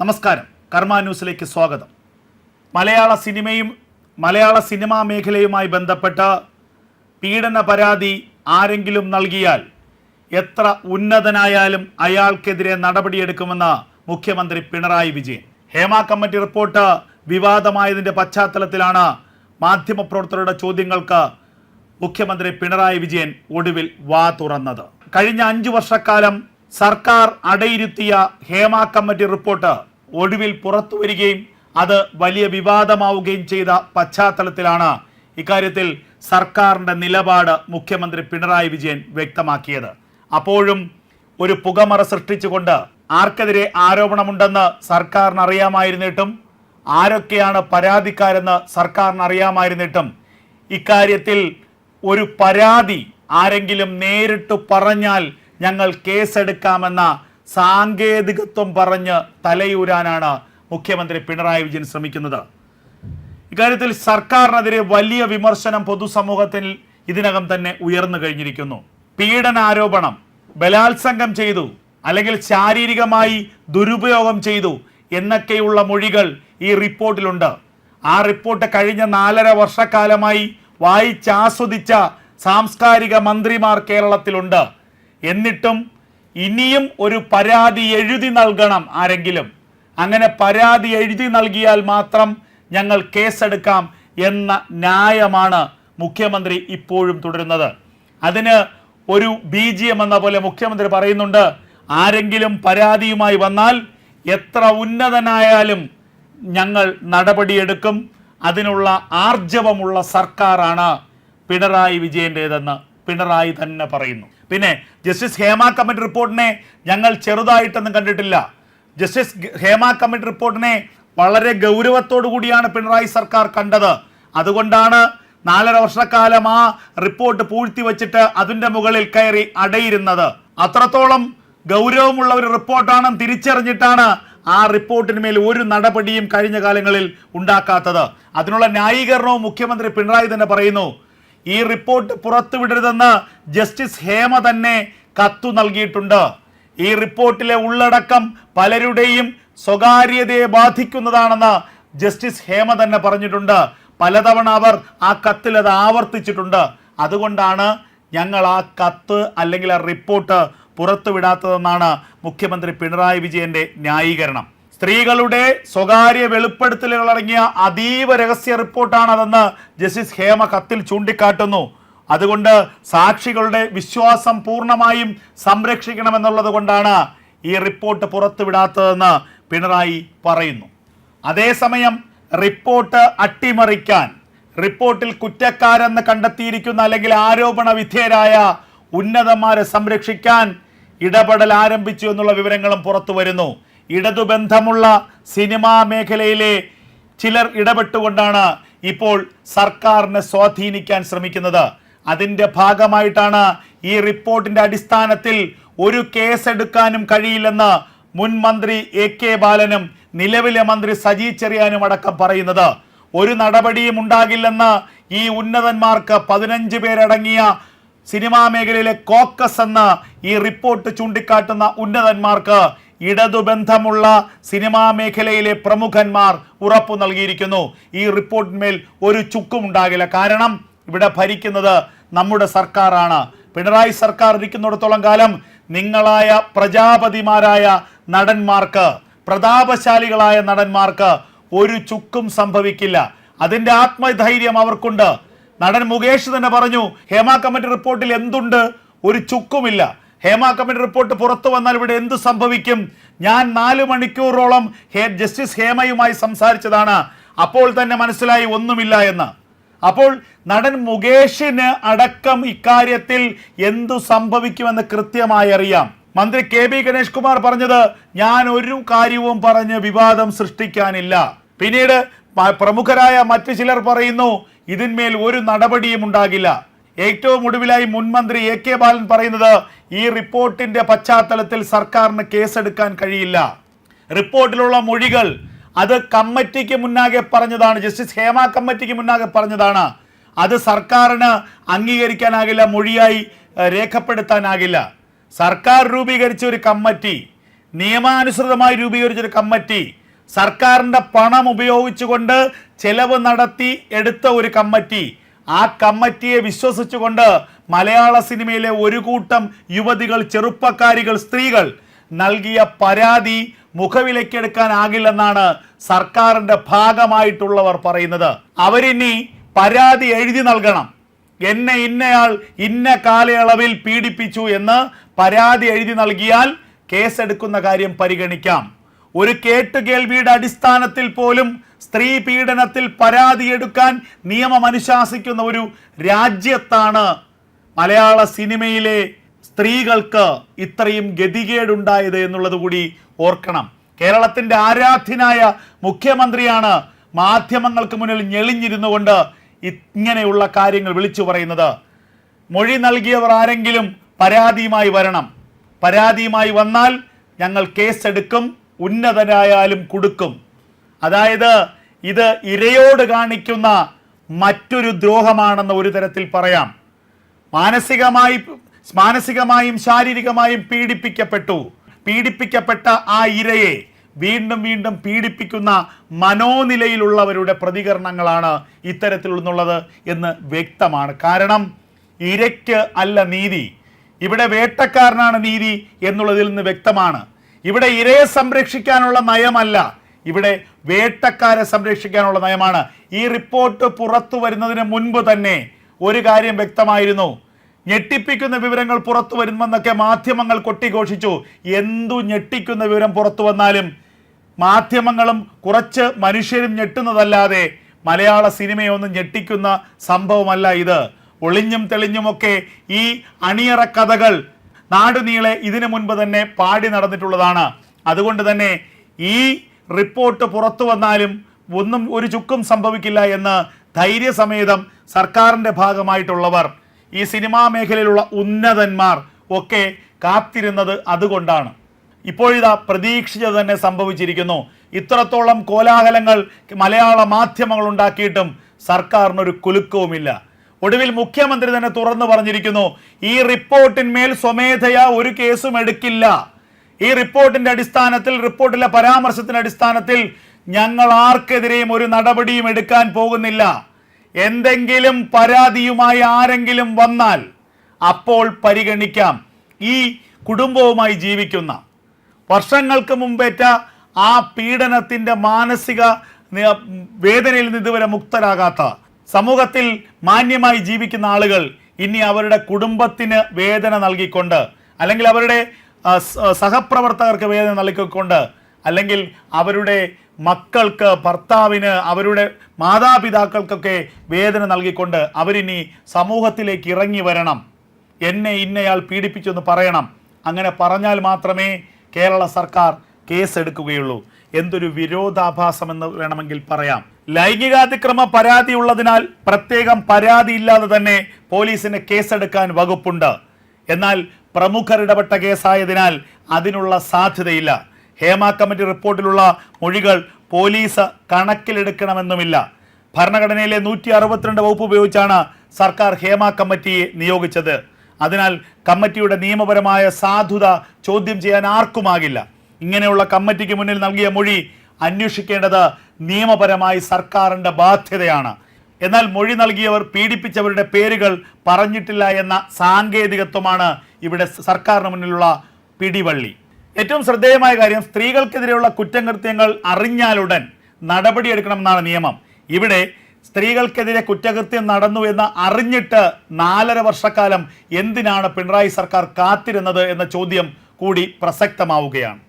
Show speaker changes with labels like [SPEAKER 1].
[SPEAKER 1] നമസ്കാരം. കർമ്മ ന്യൂസിലേക്ക് സ്വാഗതം. മലയാള സിനിമയും മലയാള സിനിമാ മേഖലയുമായി ബന്ധപ്പെട്ട പീഡന പരാതി ആരെങ്കിലും നൽകിയാൽ എത്ര ഉന്നതനായാലും അയാൾക്കെതിരെ നടപടിയെടുക്കുമെന്ന് മുഖ്യമന്ത്രി പിണറായി വിജയൻ. ഹേമ കമ്മിറ്റി റിപ്പോർട്ട് വിവാദമായതിന്റെ പശ്ചാത്തലത്തിലാണ് മാധ്യമപ്രവർത്തകരുടെ ചോദ്യങ്ങൾക്ക് മുഖ്യമന്ത്രി പിണറായി വിജയൻ ഒടുവിൽ വാ തുറന്നത്. കഴിഞ്ഞ അഞ്ചു വർഷക്കാലം സർക്കാർ അടയിരുത്തിയ ഹേമ കമ്മിറ്റി റിപ്പോർട്ട് ഒടുവിൽ പുറത്തു വരികയും അത് വലിയ വിവാദമാവുകയും ചെയ്ത പശ്ചാത്തലത്തിലാണ് ഇക്കാര്യത്തിൽ സർക്കാരിന്റെ നിലപാട് മുഖ്യമന്ത്രി പിണറായി വിജയൻ വ്യക്തമാക്കിയത്. അപ്പോഴും ഒരു പുകമറ സൃഷ്ടിച്ചുകൊണ്ട് ആർക്കെതിരെ ആരോപണമുണ്ടെന്ന് സർക്കാരിന് അറിയാമായിരുന്നിട്ടും ആരൊക്കെയാണ് പരാതിക്കാരെന്ന് സർക്കാരിന് അറിയാമായിരുന്നിട്ടും ഇക്കാര്യത്തിൽ ഒരു പരാതി ആരെങ്കിലും നേരിട്ട് പറഞ്ഞാൽ ഞങ്ങൾ കേസെടുക്കാമെന്ന സാങ്കേതികത്വം പറഞ്ഞ് തലയൂരാനാണ് മുഖ്യമന്ത്രി പിണറായി വിജയൻ ശ്രമിക്കുന്നത്. ഇക്കാര്യത്തിൽ സർക്കാരിനെതിരെ വലിയ വിമർശനം പൊതുസമൂഹത്തിൽ ഇതിനകം തന്നെ ഉയർന്നു കഴിഞ്ഞിരിക്കുന്നു. പീഡനാരോപണം ബലാത്സംഗം ചെയ്തു അല്ലെങ്കിൽ ശാരീരികമായി ദുരുപയോഗം ചെയ്തു എന്നൊക്കെയുള്ള മൊഴികൾ ഈ റിപ്പോർട്ടിലുണ്ട്. ആ റിപ്പോർട്ട് കഴിഞ്ഞ നാലര വർഷക്കാലമായി വായിച്ചാസ്വദിച്ച സാംസ്കാരിക മന്ത്രിമാർ കേരളത്തിലുണ്ട്. എന്നിട്ടും ഇനിയും ഒരു പരാതി എഴുതി നൽകണം ആരെങ്കിലും. അങ്ങനെ പരാതി എഴുതി നൽകിയാൽ മാത്രം ഞങ്ങൾ കേസെടുക്കാം എന്ന ന്യായമാണ് മുഖ്യമന്ത്രി ഇപ്പോഴും തുടരുന്നത്. അതിന് ഒരു ബി ജി എം എന്ന പോലെ മുഖ്യമന്ത്രി പറയുന്നുണ്ട് ആരെങ്കിലും പരാതിയുമായി വന്നാൽ എത്ര ഉന്നതനായാലും ഞങ്ങൾ നടപടിയെടുക്കും. അതിനുള്ള ആർജവമുള്ള സർക്കാരാണ് പിണറായി വിജയന്റേതെന്ന് പിണറായി തന്നെ പറയുന്നു. പിന്നെ ജസ്റ്റിസ് ഹേമ കമ്മിറ്റി റിപ്പോർട്ടിനെ ഞങ്ങൾ ചെറുതായിട്ടൊന്നും കണ്ടിട്ടില്ല. ജസ്റ്റിസ് ഹേമ കമ്മിറ്റി റിപ്പോർട്ടിനെ വളരെ ഗൗരവത്തോടു കൂടിയാണ് പിണറായി സർക്കാർ കണ്ടത്. അതുകൊണ്ടാണ് നാലര വർഷക്കാലം ആ റിപ്പോർട്ട് പൂഴ്ത്തി വെച്ചിട്ട് അതിന്റെ മുകളിൽ കയറി അടയിരുന്നത്. അത്രത്തോളം ഗൗരവമുള്ള ഒരു റിപ്പോർട്ടാണെന്ന് തിരിച്ചറിഞ്ഞിട്ടാണ് ആ റിപ്പോർട്ടിന് മേൽ ഒരു നടപടിയും കഴിഞ്ഞ കാലങ്ങളിൽ ഉണ്ടാക്കാത്തത്. അതിനുള്ള ന്യായീകരണവും മുഖ്യമന്ത്രി പിണറായി തന്നെ പറയുന്നു. ഈ റിപ്പോർട്ട് പുറത്തുവിടരുതെന്ന് ജസ്റ്റിസ് ഹേമ തന്നെ കത്തു നൽകിയിട്ടുണ്ട്. ഈ റിപ്പോർട്ടിലെ ഉള്ളടക്കം പലരുടെയും സ്വകാര്യതയെ ബാധിക്കുന്നതാണെന്ന് ജസ്റ്റിസ് ഹേമ തന്നെ പറഞ്ഞിട്ടുണ്ട്. പലതവണ അവർ ആ കത്തിൽ അത് ആവർത്തിച്ചിട്ടുണ്ട്. അതുകൊണ്ടാണ് ഞങ്ങൾ ആ കത്ത് അല്ലെങ്കിൽ ആ റിപ്പോർട്ട് പുറത്തുവിടാത്തതെന്നാണ് മുഖ്യമന്ത്രി പിണറായി വിജയന്റെ ന്യായീകരണം. സ്ത്രീകളുടെ സ്വകാര്യ വെളിപ്പെടുത്തലുകൾ അടങ്ങിയ അതീവ രഹസ്യ റിപ്പോർട്ടാണതെന്ന് ജസ്റ്റിസ് ഹേമ കത്തിൽ ചൂണ്ടിക്കാട്ടുന്നു. അതുകൊണ്ട് സാക്ഷികളുടെ വിശ്വാസം പൂർണമായും സംരക്ഷിക്കണമെന്നുള്ളത് കൊണ്ടാണ് ഈ റിപ്പോർട്ട് പുറത്തുവിടാത്തതെന്ന് പിണറായി പറയുന്നു. അതേസമയം റിപ്പോർട്ട് അട്ടിമറിക്കാൻ റിപ്പോർട്ടിൽ കുറ്റക്കാരെന്ന് കണ്ടെത്തിയിരിക്കുന്ന അല്ലെങ്കിൽ ആരോപണ വിധേയരായ ഉന്നതന്മാരെ സംരക്ഷിക്കാൻ ഇടപെടൽ ആരംഭിച്ചു എന്നുള്ള വിവരങ്ങളും പുറത്തു വരുന്നു ഇടതുബന്ധമുള്ള സിനിമാ മേഖലയിലെ ചിലർ ഇടപെട്ടുകൊണ്ടാണ് ഇപ്പോൾ സർക്കാരിനെ സ്വാധീനിക്കാൻ ശ്രമിക്കുന്നത്. അതിന്റെ ഭാഗമായിട്ടാണ് ഈ റിപ്പോർട്ടിന്റെ അടിസ്ഥാനത്തിൽ ഒരു കേസ് എടുക്കാനും കഴിയില്ലെന്ന് മുൻ മന്ത്രി എ കെ ബാലനും നിലവിലെ മന്ത്രി സജി ചെറിയാനും അടക്കം പറയുന്നത്. ഒരു നടപടിയും ഉണ്ടാകില്ലെന്ന് ഈ ഉന്നതന്മാർക്ക് പതിനഞ്ച് പേരടങ്ങിയ സിനിമാ മേഖലയിലെ കോക്കസ് എന്ന് ഈ റിപ്പോർട്ട് ചൂണ്ടിക്കാട്ടുന്ന ഉന്നതന്മാർക്ക് ഇടതുബന്ധമുള്ള സിനിമാ മേഖലയിലെ പ്രമുഖന്മാർ ഉറപ്പു നൽകിയിരിക്കുന്നു. ഈ റിപ്പോർട്ടിന്മേൽ ഒരു ചുക്കും ഉണ്ടാകില്ല. കാരണം ഇവിടെ ഭരിക്കുന്നത് നമ്മുടെ സർക്കാരാണ്. പിണറായി സർക്കാർ ഇരിക്കുന്നിടത്തോളം കാലം നിങ്ങളായ പ്രജാപതിമാരായ നടന്മാർക്ക് പ്രതാപശാലികളായ നടന്മാർക്ക് ഒരു ചുക്കും സംഭവിക്കില്ല. അതിന്റെ ആത്മധൈര്യം അവർക്കുണ്ട്. നടൻ മുകേഷ് തന്നെ പറഞ്ഞു ഹേമ കമ്മിറ്റി റിപ്പോർട്ടിൽ എന്തുണ്ട്? ഒരു ചുക്കുമില്ല. ഹേമ കമ്മിറ്റി റിപ്പോർട്ട് പുറത്തു വന്നാൽ ഇവിടെ എന്ത് സംഭവിക്കും? ഞാൻ നാല് മണിക്കൂറോളം ജസ്റ്റിസ് ഹേമയുമായി സംസാരിച്ചതാണ്. അപ്പോൾ തന്നെ മനസ്സിലായി ഒന്നുമില്ല എന്ന്. അപ്പോൾ നടൻ മുകേഷിന് അടക്കം ഇക്കാര്യത്തിൽ എന്തു സംഭവിക്കുമെന്ന് കൃത്യമായി അറിയാം. മന്ത്രി കെ ബി ഗണേഷ് കുമാർ പറഞ്ഞത് ഞാൻ ഒരു കാര്യവും പറഞ്ഞ് വിവാദം സൃഷ്ടിക്കാനില്ല. പിന്നീട് പ്രമുഖരായ മറ്റു ചിലർ പറയുന്നു ഇതിന്മേൽ ഒരു നടപടിയും ഉണ്ടാകില്ല. ഏറ്റവും ഒടുവിലായി മുൻമന്ത്രി എ കെ ബാലൻ പറയുന്നത് ഈ റിപ്പോർട്ടിന്റെ പശ്ചാത്തലത്തിൽ സർക്കാരിന് കേസെടുക്കാൻ കഴിയില്ല. റിപ്പോർട്ടിലുള്ള മൊഴികൾ അത് കമ്മിറ്റിക്ക് മുന്നാകെ പറഞ്ഞതാണ് ജസ്റ്റിസ് ഹേമ കമ്മിറ്റിക്ക് മുന്നാകെ പറഞ്ഞതാണ്. അത് സർക്കാരിന് അംഗീകരിക്കാനാകില്ല മൊഴിയായി രേഖപ്പെടുത്താനാകില്ല. സർക്കാർ രൂപീകരിച്ച ഒരു കമ്മിറ്റി നിയമാനുസൃതമായി രൂപീകരിച്ച ഒരു കമ്മിറ്റി സർക്കാരിന്റെ പണം ഉപയോഗിച്ചുകൊണ്ട് ചെലവ് നടത്തി എടുത്ത ഒരു കമ്മിറ്റി ആ കമ്മിറ്റിയെ വിശ്വസിച്ചുകൊണ്ട് മലയാള സിനിമയിലെ ഒരു കൂട്ടം യുവതികൾ ചെറുപ്പക്കാരികൾ സ്ത്രീകൾ നൽകിയ പരാതി മുഖവിലക്കെടുക്കാനാകില്ലെന്നാണ് സർക്കാരിന്റെ ഭാഗമായിട്ടുള്ളവർ പറയുന്നത്. അവരിനി പരാതി എഴുതി നൽകണം. എന്നെ ഇന്നയാൾ ഇന്ന കാലയളവിൽ പീഡിപ്പിച്ചു എന്ന് പരാതി എഴുതി നൽകിയാൽ കേസെടുക്കുന്ന കാര്യം പരിഗണിക്കാം. ഒരു കേട്ടുകേൾവിയുടെ അടിസ്ഥാനത്തിൽ പോലും സ്ത്രീ പീഡനത്തിൽ പരാതിയെടുക്കാൻ നിയമം അനുശാസിക്കുന്ന ഒരു രാജ്യത്താണ് മലയാള സിനിമയിലെ സ്ത്രീകൾക്ക് ഇത്രയും ഗതികേടുണ്ടായത് എന്നുള്ളത് കൂടി ഓർക്കണം. കേരളത്തിന്റെ ആരാധ്യനായ മുഖ്യമന്ത്രിയാണ് മാധ്യമങ്ങൾക്ക് മുന്നിൽ ഞെളിഞ്ഞിരുന്നുകൊണ്ട് ഇങ്ങനെയുള്ള കാര്യങ്ങൾ വിളിച്ചു പറയുന്നത്. മൊഴി നൽകിയവർ ആരെങ്കിലും പരാതിയുമായി വരണം. പരാതിയുമായി വന്നാൽ ഞങ്ങൾ കേസെടുക്കും ഉന്നതരായാലും കൊടുക്കും. അതായത് ഇത് ഇരയോട് കാണിക്കുന്ന മറ്റൊരു ദ്രോഹമാണെന്ന് ഒരു തരത്തിൽ പറയാം. മാനസികമായി മാനസികമായും ശാരീരികമായും പീഡിപ്പിക്കപ്പെട്ടു. പീഡിപ്പിക്കപ്പെട്ട ആ ഇരയെ വീണ്ടും വീണ്ടും പീഡിപ്പിക്കുന്ന മനോനിലയിലുള്ളവരുടെ പ്രതികരണങ്ങളാണ് ഇത്തരത്തിലുള്ളത് എന്ന് വ്യക്തമാണ്. കാരണം ഇരയ്ക്ക് അല്ല നീതി. ഇവിടെ വേട്ടക്കാരനാണ് നീതി എന്നുള്ളതിൽ നിന്ന് വ്യക്തമാണ്. ഇവിടെ ഇരയെ സംരക്ഷിക്കാനുള്ള നയമല്ല. ഇവിടെ വേട്ടക്കാരെ സംരക്ഷിക്കാനുള്ള നയമാണ്. ഈ റിപ്പോർട്ട് പുറത്തു വരുന്നതിന് മുൻപ് തന്നെ ഒരു കാര്യം വ്യക്തമായിരുന്നു. ഞെട്ടിപ്പിക്കുന്ന വിവരങ്ങൾ പുറത്തു വരുമെന്നൊക്കെ മാധ്യമങ്ങൾ കൊട്ടിഘോഷിച്ചു. എന്തു ഞെട്ടിക്കുന്ന വിവരം പുറത്തു വന്നാലും മാധ്യമങ്ങളും കുറച്ച് മനുഷ്യരും ഞെട്ടുന്നതല്ലാതെ മലയാള സിനിമയൊന്നും ഞെട്ടിക്കുന്ന സംഭവമല്ല ഇത്. ഒളിഞ്ഞും തെളിഞ്ഞുമൊക്കെ ഈ അണിയറ കഥകൾ നാടുനീളെ ഇതിനു മുൻപ് തന്നെ പാടി നടന്നിട്ടുള്ളതാണ്. അതുകൊണ്ട് തന്നെ ഈ റിപ്പോർട്ട് പുറത്തു വന്നാലും ഒന്നും ഒരു ചുക്കും സംഭവിക്കില്ല എന്ന് ധൈര്യസമേതം സർക്കാരിന്റെ ഭാഗമായിട്ടുള്ളവർ ഈ സിനിമാ മേഖലയിലുള്ള ഉന്നതന്മാർ ഒക്കെ കാത്തിരുന്നത് അതുകൊണ്ടാണ്. ഇപ്പോഴിതാ പ്രതീക്ഷിച്ചത് തന്നെ സംഭവിച്ചിരിക്കുന്നു. ഇത്രത്തോളം കോലാഹലങ്ങൾ മലയാള മാധ്യമങ്ങൾ ഉണ്ടാക്കിയിട്ടും സർക്കാരിനൊരു കുലുക്കവുമില്ല. ഒടുവിൽ മുഖ്യമന്ത്രി തന്നെ തുറന്നു പറഞ്ഞിരിക്കുന്നു ഈ റിപ്പോർട്ടിന്മേൽ സ്വമേധയാ ഒരു കേസും എടുക്കില്ല. ഈ റിപ്പോർട്ടിന്റെ അടിസ്ഥാനത്തിൽ റിപ്പോർട്ടിലെ പരാമർശത്തിന്റെ അടിസ്ഥാനത്തിൽ ഞങ്ങൾ ആർക്കെതിരെയും ഒരു നടപടിയും എടുക്കാൻ പോകുന്നില്ല. എന്തെങ്കിലും പരാതിയുമായി ആരെങ്കിലും വന്നാൽ അപ്പോൾ പരിഗണിക്കാം. ഈ കുടുംബവുമായി ജീവിക്കുന്ന വർഷങ്ങൾക്ക് മുമ്പേറ്റ ആ പീഡനത്തിന്റെ മാനസിക വേദനയിൽ നിന്ന് ഇതുവരെ മുക്തരാകാത്ത സമൂഹത്തിൽ മാന്യമായി ജീവിക്കുന്ന ആളുകൾ ഇനി അവരുടെ കുടുംബത്തിന് വേദന നൽകിക്കൊണ്ട് അല്ലെങ്കിൽ അവരുടെ സഹപ്രവർത്തകർക്ക് വേദന നൽകിക്കൊണ്ട് അല്ലെങ്കിൽ അവരുടെ മക്കൾക്ക് ഭർത്താവിന് അവരുടെ മാതാപിതാക്കൾക്കൊക്കെ വേദന നൽകിക്കൊണ്ട് അവരിനി സമൂഹത്തിലേക്ക് ഇറങ്ങി വരണം. എന്നെ ഇന്നയാൾ പീഡിപ്പിച്ചെന്ന് പറയണം. അങ്ങനെ പറഞ്ഞാൽ മാത്രമേ കേരള സർക്കാർ കേസെടുക്കുകയുള്ളൂ. എന്തൊരു വിരോധാഭാസം എന്ന് വേണമെങ്കിൽ പറയാം. ലൈംഗികാതിക്രമ പരാതി ഉള്ളതിനാൽ പ്രത്യേകം പരാതി ഇല്ലാതെ തന്നെ പോലീസിന് കേസെടുക്കാൻ വകുപ്പുണ്ട്. എന്നാൽ പ്രമുഖർ ഇടപെട്ട കേസായതിനാൽ അതിനുള്ള സാധ്യതയില്ല. ഹേമ കമ്മിറ്റി റിപ്പോർട്ടിലുള്ള മൊഴികൾ പോലീസ് കണക്കിലെടുക്കണമെന്നുമില്ല. ഭരണഘടനയിലെ നൂറ്റി അറുപത്തിരണ്ട് വകുപ്പ് ഉപയോഗിച്ചാണ് സർക്കാർ ഹേമ കമ്മിറ്റിയെ നിയോഗിച്ചത്. അതിനാൽ കമ്മിറ്റിയുടെ നിയമപരമായ സാധുത ചോദ്യം ചെയ്യാൻ ആർക്കുമാകില്ല. ഇങ്ങനെയുള്ള കമ്മിറ്റിക്ക് മുന്നിൽ നൽകിയ മൊഴി അന്വേഷിക്കേണ്ടത് നിയമപരമായി സർക്കാരിന്റെ ബാധ്യതയാണ്. എന്നാൽ മൊഴി നൽകിയവർ പീഡിപ്പിച്ചവരുടെ പേരുകൾ പറഞ്ഞിട്ടില്ല എന്ന സാങ്കേതികത്വമാണ് ഇവിടെ സർക്കാരിന് മുന്നിലുള്ള പിടിവള്ളി. ഏറ്റവും ശ്രദ്ധേയമായ കാര്യം സ്ത്രീകൾക്കെതിരെയുള്ള കുറ്റകൃത്യങ്ങൾ അറിഞ്ഞാലുടൻ നടപടിയെടുക്കണമെന്നാണ് നിയമം. ഇവിടെ സ്ത്രീകൾക്കെതിരെ കുറ്റകൃത്യം നടന്നു എന്ന് അറിഞ്ഞിട്ട് നാലര വർഷക്കാലം എന്തിനാണ് പിണറായി സർക്കാർ കാത്തിരുന്നത് എന്ന ചോദ്യം കൂടി പ്രസക്തമാവുകയാണ്.